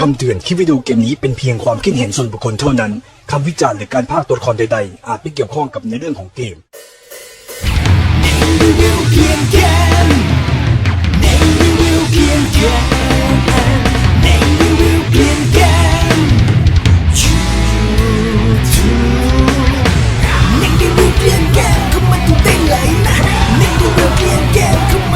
คำเตือนคลิปวิดีโอเกมนี้เป็นเพียงความคิดเห็นส่วนบุคคลเท่านั้น คำวิจารณ์หรือการพากย์ตัวละครใดๆ อาจไม่เกี่ยวข้องกับในเรื่องของเกมรีวิวเพียงแค่ในรีวิวเพียงแค่ในรีวิวเพียงแค่ชูทูในรีวิวเพียงแค่เข้ามาดูได้เลนะในรีวิวเพียงแค่เข้ามา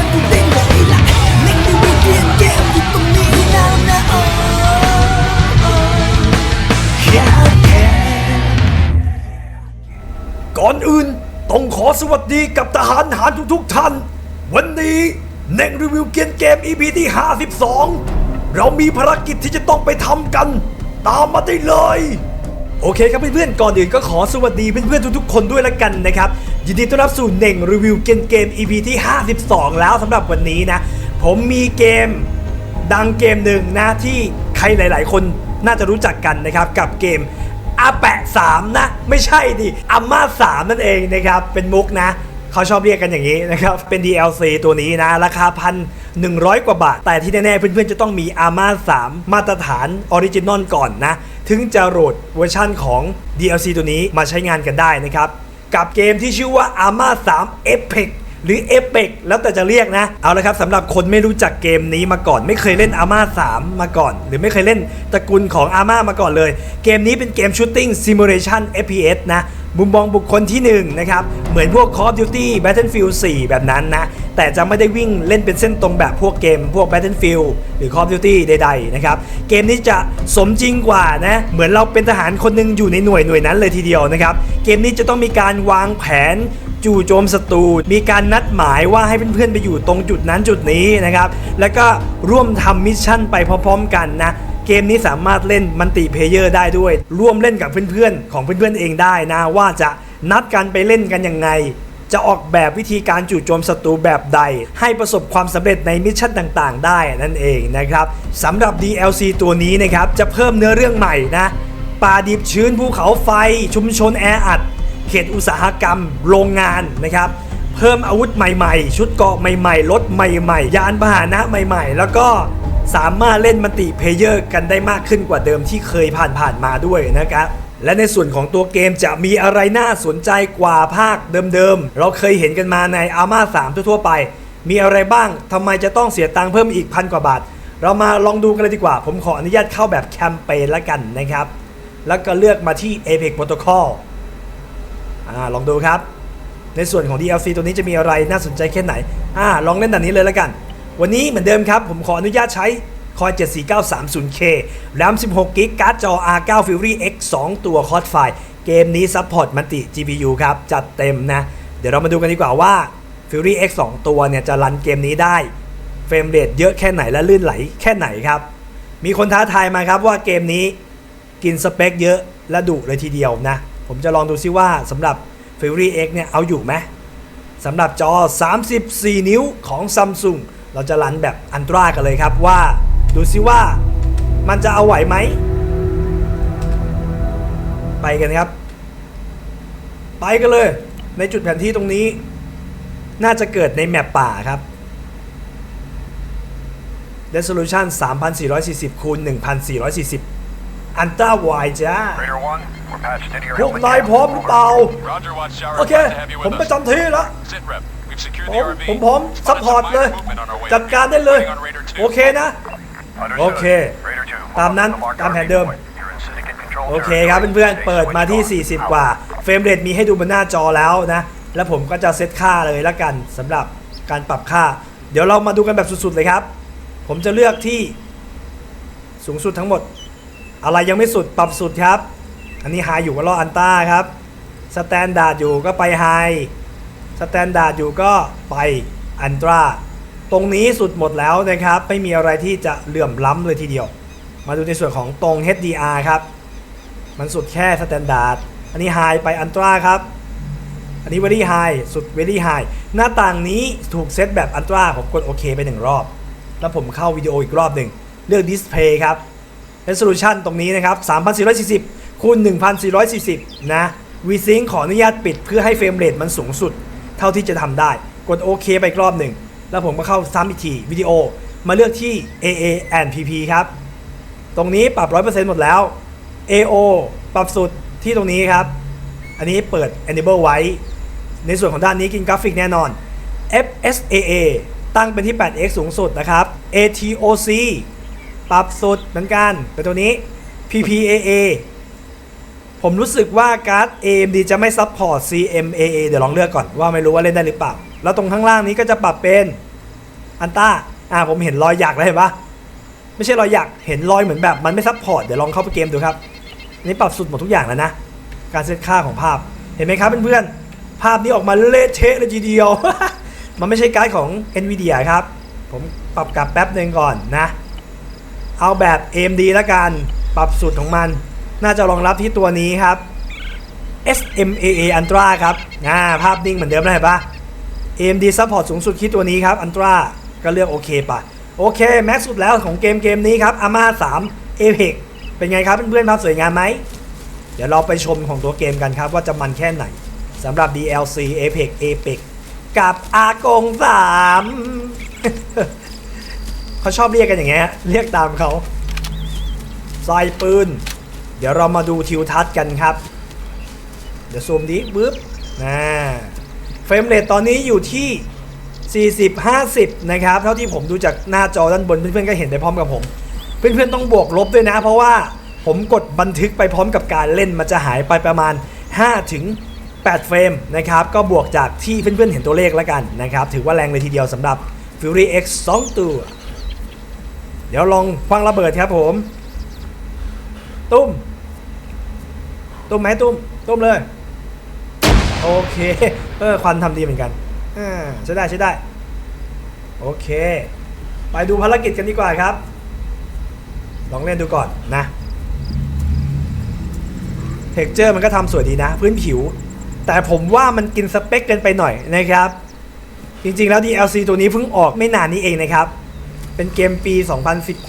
ก่อนอื่นต้องขอสวัสดีกับทหารหารทุกๆท่าน วันนี้เน่งรีวิวเกมเกม EP ที่ 52 เรามีภารกิจที่จะต้องไปทำกัน ตามมาได้เลย โอเคครับเพื่อนๆก่อนอื่นก็ขอสวัสดีเพื่อนๆทุกๆคนด้วยละกันนะครับ ยินดีต้อนรับสู่เน่งรีวิวเกมเกม EP ที่ 52 แล้วสำหรับวันนี้นะ ผมมีเกมดังเกมหนึ่งนะที่ใครหลาย ๆ คนน่าจะรู้จักกันนะครับกับเกม อาแปะ3นะ ไม่ใช่ดิอาม่า3นั่นเองนะครับ เป็นมุกนะเขาชอบเรียกกันอย่างนี้นะครับ เป็น DLC ตัวนี้นะ ราคาพันหนึ่งร้อยกว่าบาท แต่ที่แน่ๆ เพื่อนๆ จะต้องมีอาม่า3มาตรฐานออริจินอลก่อนนะ ถึงจะโหลดเวอร์ชั่นของ DLC ตัวนี้มาใช้งานกันได้นะครับ กับเกมที่ชื่อว่า Arma 3 Epic หรือ e p e c แล้วแต่จะเรียกนะ เอาละครับสำหรับคนไม่รู้จักเกมนี้มาก่อน ไม่เคยเล่น Arma 3มาก่อน หรือไม่เคยเล่นตระกูลของ Arma มาก่อนเลย เกมนี้เป็นเกม Shooting Simulation FPS นะมุมมองบุคคลที่1นะครับ เหมือนพวก Call of Duty Battlefield 4 แบบนั้นนะ แต่จะไม่ได้วิ่งเล่นเป็นเส้นตรงแบบพวกเกม พวก Battlefield หรือ Call of Duty ใดๆนะครับ เกมนี้จะสมจริงกว่านะ เหมือนเราเป็นทหารคนหนึงอยู่ในหน่วยหน่วยนั้นเลยทีเดียวนะครับ เกมนี้จะต้องมีการวางแผน จู่โจมศัตรูมีการนัดหมายว่าให้เพื่อนๆไปอยู่ตรงจุดนั้นจุดนี้นะครับ แล้วก็ร่วมทำมิชชั่นไปพร้อมๆกันนะเกมนี้สามารถเล่นมัลติเพลเยอร์ได้ด้วย ร่วมเล่นกับเพื่อนๆ ของเพื่อนๆเองได้นะว่าจะนัดกันไปเล่นกันยังไง จะออกแบบวิธีการจู่โจมศัตรูแบบใด ให้ประสบความสำเร็จในมิชชั่นต่างๆ ได้นั่นเองนะครับสำหรับ DLC ตัวนี้นะครับจะเพิ่มเนื้อเรื่องใหม่นะป่าดิบชื้นภูเขาไฟชุมชนแออัด เขตอุตสาหกรรม โรงงานนะครับ เพิ่มอาวุธใหม่ๆ ชุดเกราะใหม่ๆ รถใหม่ๆ ยานพาหนะใหม่ๆ แล้วก็สามารถเล่นมัลติเพเยอร์กันได้มากขึ้นกว่าเดิมที่เคยผ่านๆมาด้วยนะครับและในส่วนของตัวเกมจะมีอะไรน่าสนใจกว่าภาคเดิมๆ เราเคยเห็นกันมาใน Arma 3ทั่วๆไป มีอะไรบ้างทำไมจะต้องเสียตังค์เพิ่มอีกพันกว่าบาท เรามาลองดูกันเลยดีกว่า ผมขออนุญาตเข้าแบบแคมเปญละกันนะครับ แล้วก็เลือกมาที่ Apex Protocol อ่าลองดูครับ ในส่วนของ DLC ตัวนี้จะมีอะไรน่าสนใจแค่ไหนอ่าลองเล่นด่านนี้เลยแล้วกัน วันนี้เหมือนเดิมครับ ผมขออนุญาตใช้คอย 74930K RAM 16 g b การ์ดจอ R9 Fury X 2 ตัวคอร์ดไฟเกมนี้ซัพพอร์ตมัลติ GPU ครับ จัดเต็มนะ เดี๋ยวเรามาดูกันดีกว่าว่า Fury X 2 ตัวเนี่ย จะรันเกมนี้ได้เฟรมเรทเยอะแค่ไหนและลื่นไหลแค่ไหนครับ มีคนท้าทายมาครับว่าเกมนี้กินสเปคเยอะและดุเลยทีเดียวนะ ผมจะลองดูซิว่าสำหรับ Fury X เนี่ยเอาอยู่ไหมสำหรับจอ 34 นิ้วของ Samsung เราจะรันแบบอันตรากันเลยครับว่า ดูซิว่ามันจะเอาไหวไหม ไปกันครับ ไปกันเลย ในจุดแผนที่ตรงนี้ น่าจะเกิดในแมปป่าครับ resolution 3440คูณ1440อันตราไวจ้า Raider 1, we're patched into your พวก helmet นาย cam. พร้อมหรือเปล่า Roger, Watchtower. โอเค Glad to have you ผม with ประ us. จำที่แล้ว Sit rep. We've secured ผ the ม RV. ผมพร้อม Spotted ซัพพอร์ต some เลย minor movement on our way จัด to การได้เลย Waiting on Raider 2. โอเคนะ Understood. โอเค Raider 2, ตามนั้น hold on to the ตาม marked แผน RV เดิม point. You're in syndicate control โอเคครับ territory. เพื่อนๆ Stay เปิดมาที่ where you are. 40 กว่า เฟรมเรทมีให้ดูบนหน้าจอแล้วนะ แล้วผมก็จะเซตค่าเลยละกันสำหรับการปรับค่า เดี๋ยวเรามาดูกันแบบสุดๆเลยครับ ผมจะเลือกที่สูงสุดทั้งหมด อะไรยังไม่สุดปรับสุดครับ อันนี้ไฮอยู่ก็รออันต้าครับสแตนดาร์ดอยู่ก็ไปไฮสแตนดาร์ดอยู่ก็ไปอันตราตรงนี้สุดหมดแล้วนะครับ ไม่มีอะไรที่จะเหลื่อมล้ำเลยทีเดียว มาดูในส่วนของตรง HDR ครับ มันสุดแค่สแตนดาร์ดอันนี้ไฮไปอันตราครับ อันนี้ very high สุด very high หน้าต่างนี้ถูกเซตแบบอันตราผมกดโอเคไปหนึ่งรอบ แล้วผมเข้าวิดีโออีกรอบหนึ่งเลือก display ครับ resolution ตรงนี้นะครับ 3440 คูณ 1440 นะ VSync ขออนุญาตปิดเพื่อให้เฟรมเรทมันสูงสุด เท่าที่จะทำได้ กดโอเคไปรอบหนึ่ง แล้วผมก็เข้าซ้ำอีกทีวิดีโอ มาเลือกที่ AA and PP ครับ ตรงนี้ปรับ 100%หมดแล้ว AO ปรับสุดที่ตรงนี้ครับ อันนี้เปิด enable ไว้ ในส่วนของด้านนี้กินกราฟิกแน่นอน FSAA ตั้งเป็นที่ 8x สูงสุดนะครับ ATOC ปรับสุดเหมือนกัน เป็นตัวนี้ PPAA ผมรู้สึกว่าการ์ด AMD จะไม่ซัพพอร์ต CMAA เดี๋ยวลองเลือกก่อนว่าไม่รู้ว่าเล่นได้หรือเปล่า แล้วตรงข้างล่างนี้ก็จะปรับเป็นอันต้าอ่าผมเห็นรอยหยักแล้วเห็นปะไม่ใช่รอยหยักเห็นรอยเหมือนแบบมันไม่ซัพพอร์ตเดี๋ยวลองเข้าไปเกมดูครับนนี้ปรับสุดหมดทุกอย่างแล้วนะ การเซตค่าของภาพเห็นไหมครับเพื่อนๆภาพนี้ออกมาเละเทะเลยทีเดียว มันไม่ใช่การ์ดของ NVIDIA ครับ ผมปรับกลับแป๊บหนึ่งก่อนนะ เอาแบบ AMD ละกันปรับสูตรของมัน น่าจะรองรับที่ตัวนี้ครับ SMAA Ultra ครับอ่าภาพนิ่งเหมือนเดิมเห็นปะ AMD Support สูงสุดที่ตัวนี้ครับ Ultra ก็เลือกโอเคปะโอเค แม็กสุดแล้วของเกมเกมนี้ครับ AMA 3 Apex เป็นไงครับเพื่อนๆภาพสวยงามไหม เดี๋ยวเราไปชมของตัวเกมกันครับ ว่าจะมันแค่ไหนสำหรับ DLC Apex Apex กับอากง3เขาชอบเรียกกันอย่างเงี้ยเรียกตามเขาใส่ปืน เดี๋ยวเรามาดูทิวทัศน์กันครับ เดี๋ยวซูมดิบึ๊บนะเฟรมเรทตอนนี้อยู่ที่ 40 50 นะครับ เท่าที่ผมดูจากหน้าจอด้านบนเพื่อนๆก็เห็นไปพร้อมกับผม เพื่อนๆต้องบวกลบด้วยนะ เพราะว่าผมกดบันทึกไปพร้อมกับการเล่นมันจะหายไปประมาณ 5 ถึง 8 เฟรมนะครับ ก็บวกจากที่เพื่อนๆเห็นตัวเลขแล้วกันนะครับ ถือว่าแรงเลยทีเดียวสำหรับ Fury X 2 ตัว เดี๋ยวลองคว้างระเบิดครับผม ตุ้ม ตุ้มไหมตุ้มตุ้มเลย โอเคเออควันทำดีเหมือนกันอ่าใช้ได้ใช้ได้ โอเค ไปดูภารกิจกันดีกว่าครับ ลองเล่นดูก่อนนะเท็กเจอร์มันก็ทำสวยดีนะ พื้นผิว แต่ผมว่ามันกินสเปคเกินไปหน่อยนะครับ จริงๆแล้ว DLC ตัวนี้เพิ่งออกไม่นานนี้เองนะครับ เป็นเกมปี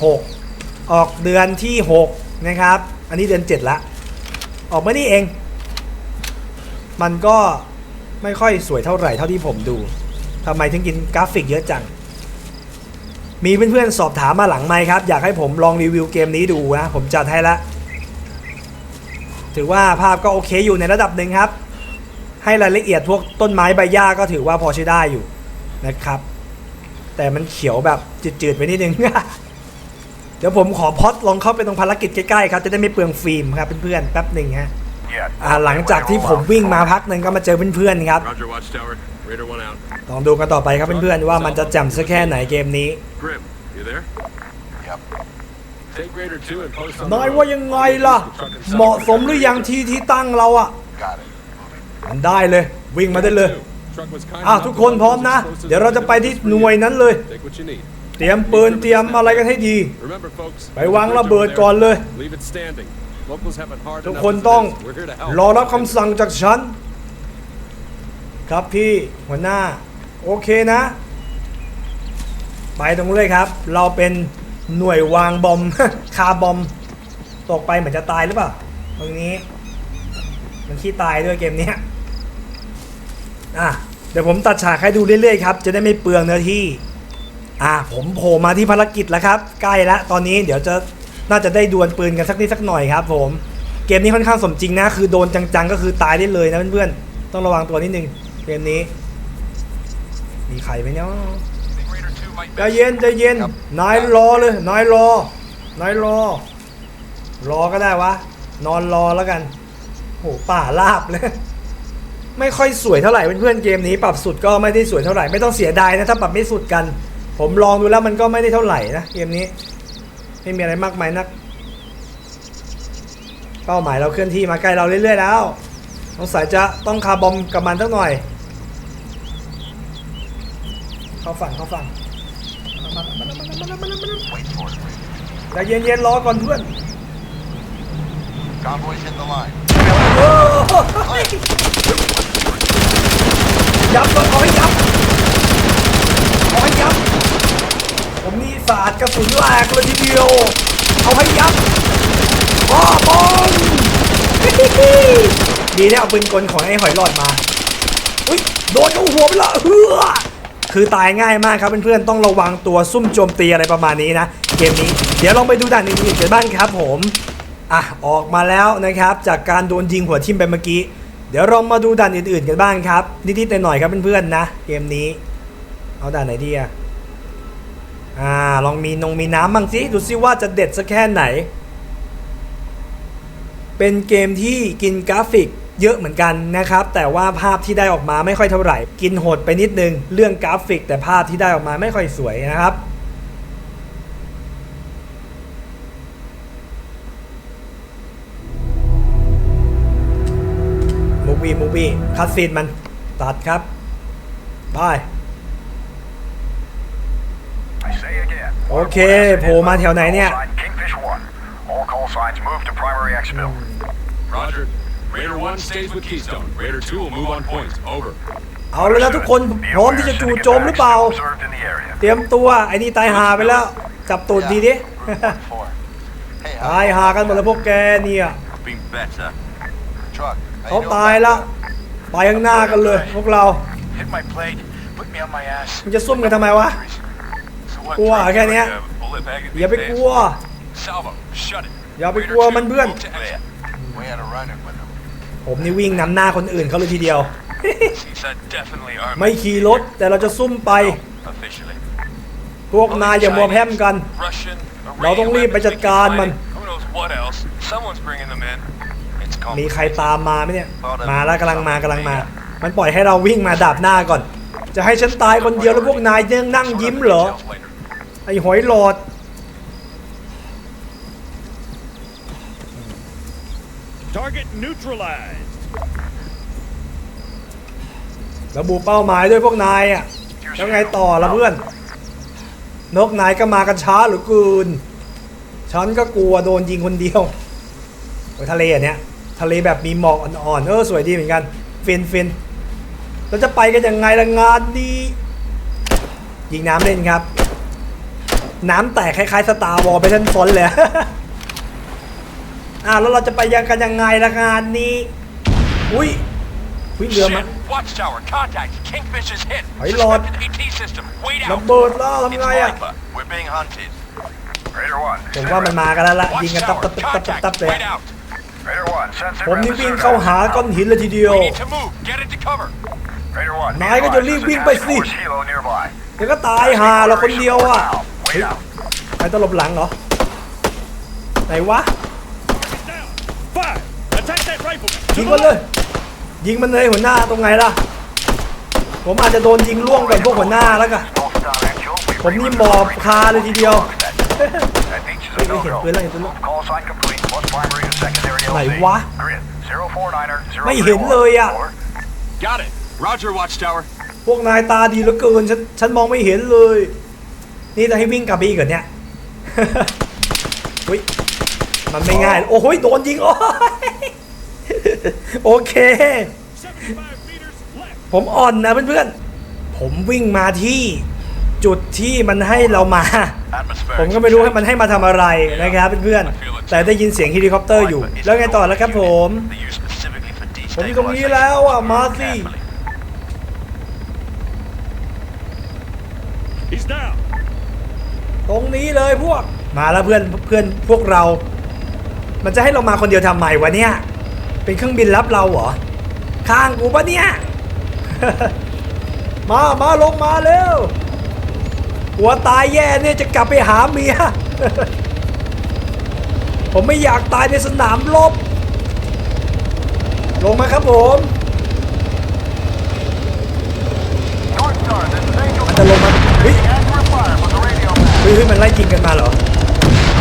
2016 ออกเดือนที่ 6 นะครับ อันนี้เดือน 7 ละ ออกมานี่เอง มันก็ไม่ค่อยสวยเท่าไหร่เท่าที่ผมดูทำไมถึงกินกราฟิกเยอะจัง มีเพื่อนๆสอบถามมาหลังไหมครับ อยากให้ผมลองรีวิวเกมนี้ดูนะ ผมจัดให้ละถือว่าภาพก็โอเคอยู่ในระดับหนึ่งครับ ให้รายละเอียดพวกต้นไม้ใบหญ้าก็ถือว่าพอใช้ได้อยู่นะครับ แต่มันเขียวแบบจืดๆไปนิดนึง เดี๋ยวผมขอพอดลองเข้าไปตรงภารกิจใกล้ๆครับจะได้ไม่เปลืองฟิล์มครับเพื่อนๆแป๊บหนึ่งฮะ Yeah. อ่าหลังจากที่ผมวิ่งมาพักหนึ่งก็มาเจอเพื่อนๆครับ Roger, Watchtower. Raider one out. ลองดูกันต่อไปครับเพื่อนๆว่ามันจะแจ่มสักแค่ไหนเกมนี้ Grim, you there? Yep. Take Raider two and post on นาย the ว่า road. ยังไงล่ะ เหมาะสมหรือยังที่ที่ตั้งเราอะ Got it. มันได้เลย วิ่งมาได้เลย Truck was kind อะ enough ทุก to คน let พร้อม those นะ explosives เดี๋ยวเราจะไปที่หน่วยนั้นเลย Take what you need. เตรียมปืนเตรียมอะไรกันให้ดี Remember, folks. ไปวางระเบิดก่อนเลย Leave it standing. Locals have it hard ทุก enough คน as it ต้อง is. We're here to help. รอรับคำสั่งจากฉัน ครับพี่หัวหน้า โอเคนะ ไปตรงนู้นเลยครับ เราเป็นหน่วยวางบอม คาร์บอม ตกไปเหมือนจะตายหรือเปล่าตรงนี้ มันขี้ตายด้วยเกมเนี้ยอะเดี๋ยวผมตัดฉากให้ดูเรื่อยๆครับ จะได้ไม่เปลืองเนื้อที่ อะผมโผล่มาที่ภารกิจแล้วครับ ใกล้แล้วตอนนี้เดี๋ยวจะน่าจะได้ดวลปืนกันสักนิดสักหน่อยครับ ผม เกมนี้ค่อนข้างสมจริงนะ คือโดนจังๆ ก็คือตายได้เลยนะเพื่อนๆ ต้องระวังตัวนิดนึงเกมนี้ มีใครไหมเนาะ Think Raider 2 might ใจเย็นใจเย็นนายรอเลยนายรอนายรอ รอก็ได้วะ นอนรอแล้วกันโหป่าลาบเลยไม่ค่อยสวยเท่าไหร่เพื่อนๆเกมนี้ปรับสุดก็ไม่ได้สวยเท่าไหร่ไม่ต้องเสียดายนะถ้าปรับไม่สุดกัน ผมลองดูแล้วมันก็ไม่ได้เท่าไหร่นะเกมนี้ ไม่มีอะไรมากมายนัก เป้าหมายเราเคลื่อนที่มาใกล้เราเรื่อยๆแล้วสงสัยจะต้องคาบอมกับมันสักหน่อย เข้าฝั่งเข้าฝั่ง Wait for it. ใจเย็นๆรอก่อนเพื่อนยับก่อนเอให้ยับเอาให้ยับ ผมนี่สาดกระสุนแหลกเลยทีเดียว เอาให้ยับอ้อบอลดีนะเอาปืนกลของไอ้หอยหลอดมา อุ้ยโดนเข้าหัวไปละเฮือคือตายง่ายมากครับเพื่อนๆต้องระวังตัวซุ่มโจมตีอะไรประมาณนี้นะ เกมนี้เดี๋ยวลองไปดูด่านอื่นๆกันบ้างครับผมอะออกมาแล้วนะครับจากการโดนยิงหัวทิ่มไปเมื่อกี้ เดี๋ยวเรามาดูด่านอื่นๆกันบ้างครับนิดๆหน่อยๆครับเพื่อนๆนะ เกมนี้ เอาด่านไหนดีอะ อ่าลองมีนงมีน้ำบ้างสิดูซิว่าจะเด็ดสักแค่ไหน เป็นเกมที่กินกราฟิกเยอะเหมือนกันนะครับ แต่ว่าภาพที่ได้ออกมาไม่ค่อยเท่าไหร่ กินโหดไปนิดนึง เรื่องกราฟิก แต่ภาพที่ได้ออกมาไม่ค่อยสวยนะครับมูวี่มูวี่คัดซีนมันตัดครับบาย โอเคโผล่มาแถวไหนเนี่ย Call sign Kingfish 1. All call signs move to primary exfil. Roger. Raider 1 stays with Keystone. Raider 2 will move on point. Over. เอาแล้วนะทุกคน Be พร้อม aware ที่จะ should จู่ get โจมหรือเปล่า back, still observed in the area. เตรียมตัวไอ้นี่ตายหาไปแล้ว จับตูดดีดิ Four. Hey, ตายหากันหมดแล้วพวกแกเนี่ย Been better. Truck. เขาตายแล้วไปข้างหน้ากันเลยพวกเรา Hit my plate. Put me on my ass. มันจะซุ่มกันทำไมวะ So what, กลัว try to แค่เนี้ย like a bullet bag of อย่าไป these กลัว days? Salvo, shut it. อย่าไปกลัวมันเพื่อน Move to exit. We had a run-in with him. ผมนี่วิ่งนำหน้าคนอื่นเขาเลยทีเดียว He's a definitely armed. ไม่ขี่รถแต่เราจะซุ่มไป Officially. พวกนายอย่ามัวแพร่มกัน Russian, เราต้องรีบไปจัดการมัน Who knows what else? Someone's bringing them in. It's มี called ใครตามมาไหมเนี่ย มาแล้วกำลังมากำลังมา มันปล่อยให้เราวิ่งมาดาบหน้าก่อน จะให้ฉันตายคนเดียวแล้วพวกนายยังนั่งยิ้มเหรอ ไอ้หอยหลอด Target neutralized. ระบุเป้าหมายด้วยพวกนายอะแล้วไงต่อละเพื่อน นกนายก็มากันช้าเหรือเกินฉันก็กลัวโดนยิงคนเดียวโอ้ยทะเลอะเนี้ยทะเลแบบมีหมอกอ่อนๆเออสวยดีเหมือนกันฟินฟินเราจะไปกันยังไงละงานดียิงน้ำเล่นครับ น้ำแตกคล้ายๆสตาร์วอลไปทั้งฟอนต์เลยอ่าแล้วเราจะไปยังกันยังไงละงานนี้ อุ้ยอุ้ยเรือมั้ Shit. Watchtower, contact. Kingfish is hit. Hey, Lord. Suspected AT system. Wait ระ out. เบิดแล้วทำ It's ไงอะ Viper. We're being hunted. Raider 1. ผมว่ามันมากันแล้วล่ะยิงกันตับ Watchtower, ตับตับตับตับ contact. เลย Wait out. Raider 1, sensor ผมนี่วิ่งเข้าหาก้อนหินเลยทีเดียว We need to move. Get into cover. Raider 1. นายก็จะรีบวิ่งไปสิ Helo nearby. เดี๋ยวก็ตายหาเราคนเดียวอะ Wait out. ใครตลบหลังเหรอ ไหนวะ Down. Five. Attack that rifleman. ยิงมันเลย ยิงมันเลยหัวหน้าตรงไหนล่ะ ผมอาจจะโดนยิงล่วงก่อนพวกหัวหน้าแล้วกัน Northbound actual. We ผมนี่หมอบคาเลยทีเดียว That beach is เฮ้ย a เฮ้ยเห็น no-go. ปืนแล้วเห็นปืนแล้ว Call sign complete. Plus primary and secondary LZ. ไหนวะ Grid 049er ไม่เห็นเลยอะ Over. Got it. Roger, Watchtower. พวกนายตาดีเหลือเกิน ฉัน ฉันมองไม่เห็นเลย นี่จะให้วิ่งกลับไปอีกเหรอเนี่ยอุ้ยมันไม่ง่าย โอ้โหโดนยิง โอ้ยโอเค75 meters left. ผมอ่อนนะเพื่อนๆ ผมวิ่งมาที่จุดที่มันให้เรามา Atmospheric ผมก็ไม่รู้ให้มันให้มาทำอะไรนะครับเพื่อนๆ แต่ได้ยินเสียงเฮลิคอปเตอร์อยู่ แล้วไงต่อแล้วครับผม They use specifically for ผมอยู่ตรงนี้แล้วอะ มาสิ He's down. ตรงนี้เลยพวก มาแล้วเพื่อนเพื่อนพวกเรา มันจะให้เรามาคนเดียวทำไมวะเนี่ย เป็นเครื่องบินรับเราเหรอ ข้างกูปะเนี่ย มา มาลงมาเร็ว หัวตายแย่เนี่ยจะกลับไปหาเมีย ผมไม่อยากตายในสนามรบ ลงมาครับผมมันจะลงมาเฮ้ย เฮ้ยเฮ้ยมันไล่ยิงกันมาเหรอ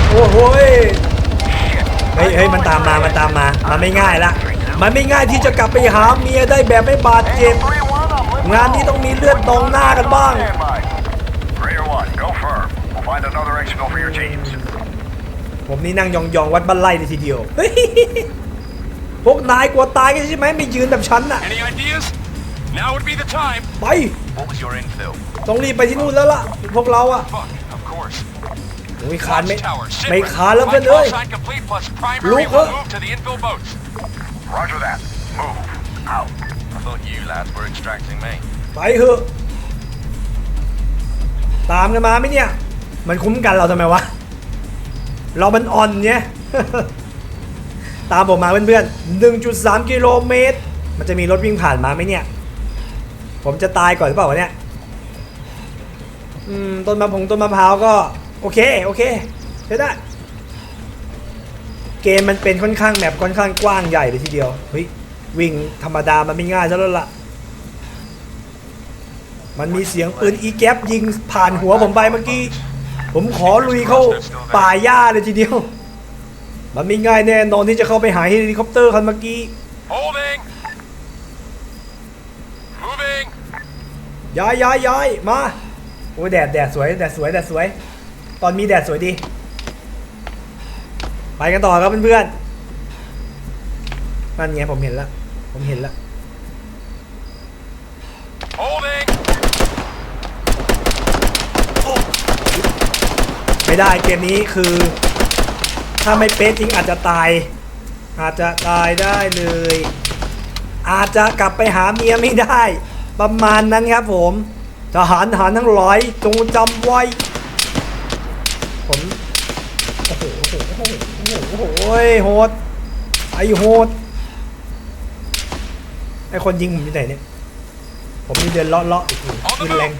โอ้โหยเฮ้ยเฮ้ยมันตามมา มันตามมา มันไม่ง่ายละ มันไม่ง่ายที่จะกลับไปหาเมียได้แบบไม่บาดเจ็บ งานนี้ต้องมีเลือดนองหน้ากันบ้าง Raider 1, go firm. We'll find another exfil for your teams. ผมนี่นั่งยองๆวัดบ้านไล่เลยทีเดียวเฮ้ยพวกนายกลัวตายกันใช่ไหมไม่ยืนแบบฉันน่ะ Any ideas? Now would be the time. ไป What was your infill? ต้องรีบไปที่นู่นแล้วล่ะ พวกเราอะ Fuck, of course. โอ้ยคานไม่ Watchtower, sit ไม่ rep. คานแล้ว My เพื่อน call เอ้ย sign complete plus primary Look, will huh? move to the infill boats. Roger that. Move. Out. I thought you lads were extracting me. ไปเถอะตามกันมาไหมเนี่ย มันคุ้มกันเราทำไมวะ เรามันอ่อนเนี่ย ตามผมมาเพื่อนๆ 1.3 กิโลเมตร มันจะมีรถวิ่งผ่านมาไหมเนี่ย ผมจะตายก่อนหรือเปล่าวะเนี่ย อืม ต้นมะพงต้นมะพร้าวก็ โอเค โอเคใช้ได้ เกมมันเป็นค่อนข้างแมปค่อนข้างกว้างใหญ่เลยทีเดียว เฮ้ย วิ่งธรรมดามันไม่ง่ายซะแล้วล่ะ มันมีเสียงปืนอีแก๊ปยิงผ่านหัวผมไปเมื่อกี้ ผมขอลุยเข้าป่าหญ้าเลยทีเดียว มันไม่ง่ายแน่นอนที่จะเข้าไปหาเฮลิคอปเตอร์คันเมื่อกี้ Holding. Moving. ย้ายย้ายย้ายมา โอ้ยแดดแดดสวยแดดสวยแดดสวย ตอนมีแดดสวยดี ไปกันต่อครับเพื่อนๆนั่นไงผมเห็นแล้ว ผมเห็นแล้ว Holding. ไม่ได้เกมนี้คือ ถ้าไม่เป๊ะจริงอาจจะตาย อาจจะตายได้เลย อาจจะกลับไปหาเมียไม่ได้ ประมาณนั้นครับผม ทหารทหารทั้งหลายจงจำไว้ ผมโอ้โหโอ้โหโอ้โหโอ้โหโอ้ยโหดไอ้โหดไอ้คนยิงผมอยู่ไหนเนี่ย ผมมีเดินเลาะเลาะโอ้โหยิงแรง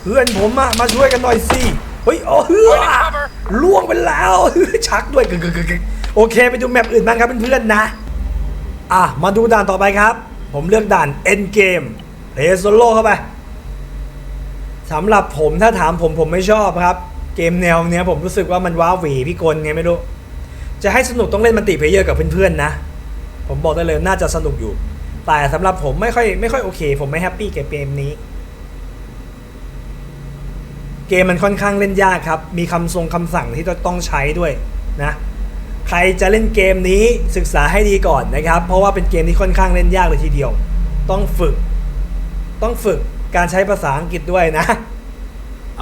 เพื่อนผมอะมาช่วยกันหน่อยสิเฮ้ยโอ้เฮือล่วงไปแล้วชักด้วยกึกกึกโอเคไปดูแมปอื่นบ้างครับเพื่อนๆนะ อะ มาดูด่านต่อไปครับ ผมเลือกด่าน End Game เลโซโล่เข้าไปสำหรับผมถ้าถามผมผมไม่ชอบครับ เกมแนวเนี้ยผมรู้สึกว่ามันว้าหวีพี่กลไงไม่รู้ จะให้สนุกต้องเล่นมันติเพลเยอร์กับเพื่อนๆนะ ผมบอกได้เลยน่าจะสนุกอยู่ แต่สำหรับผมไม่ค่อยไม่ค่อยโอเค ผมไม่แฮปปี้กับเกมนี้ เกมมันค่อนข้างเล่นยากครับ มีคำทรงคำสั่งที่ต้องใช้ด้วยนะ ใครจะเล่นเกมนี้ศึกษาให้ดีก่อนนะครับ เพราะว่าเป็นเกมที่ค่อนข้างเล่นยากเลยทีเดียว ต้องฝึก ต้องฝึกการใช้ภาษาอังกฤษด้วยนะ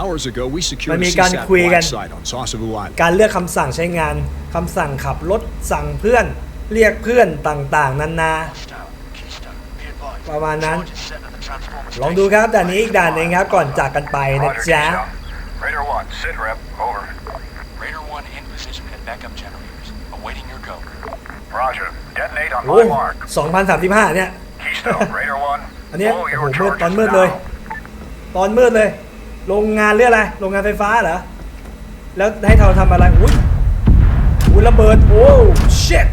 Hours ago, we secured มัน a มีการ CSAT คุยกัน black site on Sasebo Island. การเลือกคำสั่งใช้งาน คำสั่งขับรถ สั่งเพื่อน เรียกเพื่อนต่างๆ นานาประมาณนั้น ลองดูครับด่านนี้อีกด่านหนึ่งครับ ก่อนจากกันไปนะ Roger, จ๊ะ Keystone. Raider 1, sit rep, over. Raider 1 in position at backup generators. Awaiting your go. Roger, detonate on โอ้ my mark. 2035 เนี่ย Keystone, Raider อัน 1, เนี้ย blow โอ้ your โหมืดตอน charges มืดเลย now. ตอนมืดเลย โรงงานเรื่องอะไรโรงงานไฟฟ้าเหรอ แล้วให้เราทำอะไร อุ้ยอุ้ยระเบิด โอ้เช็ด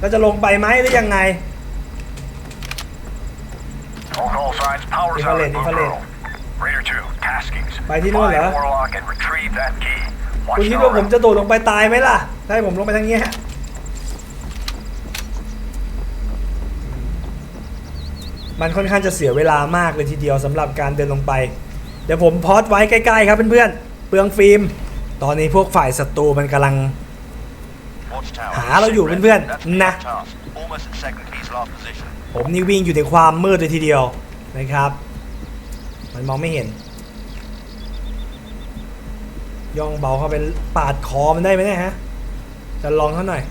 เราจะลงไปไหมหรือยังไง All call signs, power's out Infrared, at Blue infrared. Girl. Raider 2, taskings. ไปที่นู่นเหรอ Find Warlock and retrieve that key. คุณ Watch คิด the ว่าผม rep. จะโดดลงไปตายไหมล่ะถ้าให้ผมลงไปทางนี้ฮะ มันค่อนข้างจะเสียเวลามากเลยทีเดียวสำหรับการเดินลงไป เดี๋ยวผมพอดไว้ใกล้ๆครับเพื่อนๆเปลืองฟิล์ม ตอนนี้พวกฝ่ายศัตรูมันกำลัง Watchtower, หาเราอยู่ sit rep. เพื่อนๆ That's the นะ task. Almost at second key's lost position. ผมนี่วิ่งอยู่ในความมืดเลยทีเดียวนะครับ มันมองไม่เห็น ย่องเบาเข้าไปปาดคอมันได้ไหมเนี่ยฮะ จะลองเขาหน่อย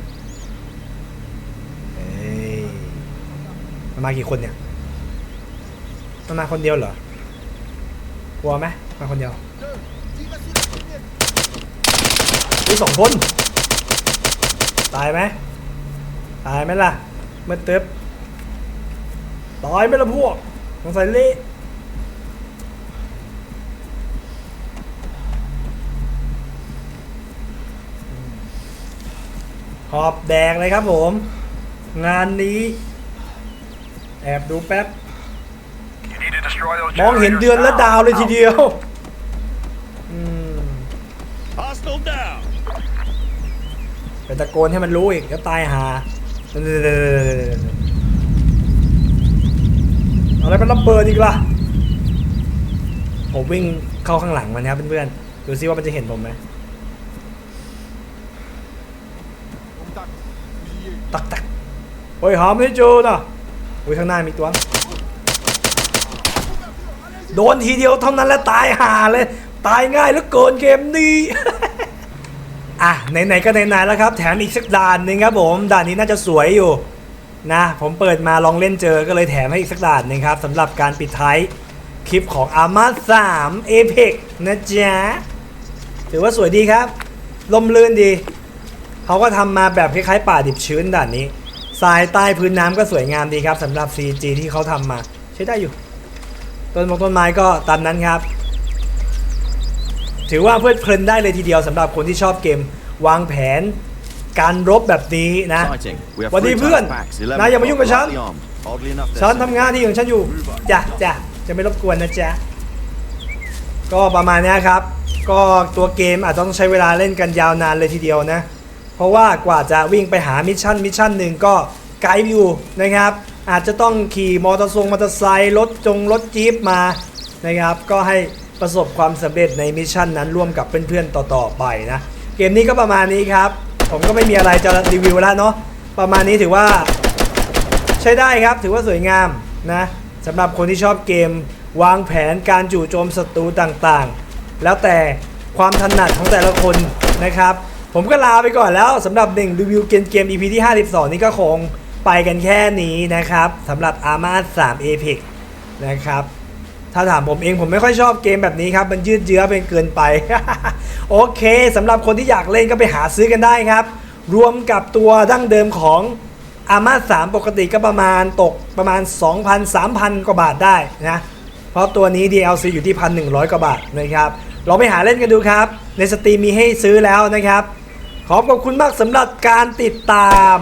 เอ้ยมันมากี่คนเนี่ย มันมาคนเดียวเหรอกลัวไหมมาคนเดียวอุ้ยสองคน ตายไหมตายไหมล่ะเมื่อเติบตายไหมล่ะพวกสงสัยเละหอบแดกเลยครับผม งานนี้ แอบดูแป๊บ You need to destroy those มองเห็นเดือนและดาวเลยทีเดียวอืม Hostile down. ไปตะโกนให้มันรู้อีกแล้วตายหาอะไรมันระเบิดอีกล่ะ ผมวิ่งเข้าข้างหลังมันครับเพื่อนๆ ดูซิว่ามันจะเห็นผมไหมตักตักเฮ้ยหาไม่เจอนะอุ้ยข้างหน้ามีตัว โดนทีเดียวเท่านั้นแล้วตายห่าเลย ตายง่ายเหลือเกินเกมนี้ อะไหนๆก็ไหนๆแล้วครับ แถมอีกสักด่านหนึ่งครับผม ด่านนี้น่าจะสวยอยู่นะ ผมเปิดมาลองเล่นเจอก็เลยแถมให้อีกสักด่านหนึ่งครับสำหรับการปิดท้ายคลิปของ a r m a 3 Apex นะจ๊ะ ถือว่าสวยดีครับ ลมลื่นดี เขาก็ทำมาแบบคล้ายๆป่าดิบชื้นด่านนี้ทรายใต้พื้นน้ำก็สวยงามดีครับสำหรับ CG ที่เขาทำมา ใช้ได้อยู่ ต้นมงต้นไม้ก็ตามนั้นครับ ถือว่าเพลิดเพลินได้เลยทีเดียวสำหรับคนที่ชอบเกม วางแผนการรบแบบนี้นะ Exciting. We have สวัสดี three เพื่อน time packs, 11นายอย่ามายุ่งกับฉัน lightly armed. Oddly enough, they're ฉัน same. ทำงานที่ของฉันอยู่จ้ะจ้ะจะไม่รบกวนนะจ๊ะก็ประมาณเนี้ยครับ ก็ตัวเกมอาจจะต้องใช้เวลาเล่นกันยาวนานเลยทีเดียวนะ เพราะว่ากว่าจะวิ่งไปหามิชชั่นมิชชั่นหนึ่งก็ไกลอยู่นะครับ อาจจะต้องขี่มอเตอร์ทรงมอเตอร์ไซค์รถจงรถจี๊ปมานะครับ ก็ให้ประสบความสำเร็จในมิชชั่นนั้นร่วมกับเพื่อนๆต่อๆไปนะ เกมนี้ก็ประมาณนี้ครับ ผมก็ไม่มีอะไรจะรีวิวแล้วเนาะประมาณนี้ถือว่า ใช้ได้ครับถือว่าสวยงามนะสำหรับคนที่ชอบเกม วางแผนการจู่โจมศัตรูต่างๆ แล้วแต่ความถนัดของแต่ละคนนะครับ ผมก็ลาไปก่อนแล้วสำหรับหนึ่งรีวิวเกมเกม EP ที่ 52 นี่ก็คง ไปกันแค่นี้นะครับสำหรับ Arma 3 Apex นะครับ ถ้าถามผมเองผมไม่ค่อยชอบเกมแบบนี้ครับ มันยืดเยื้อเป็นเกินไป โอเคสำหรับคนที่อยากเล่นก็ไปหาซื้อกันได้ครับ รวมกับตัวดั้งเดิมของอาม่า3ปกติก็ประมาณตกประมาณ 2,000 3,000 กว่าบาทได้นะ เพราะตัวนี้ DLC อยู่ที่ 1,100 กว่าบาทนะครับลองไปหาเล่นกันดูครับ ในสตรีมมีให้ซื้อแล้วนะครับ ขอบขอบคุณมากสำหรับการติดตาม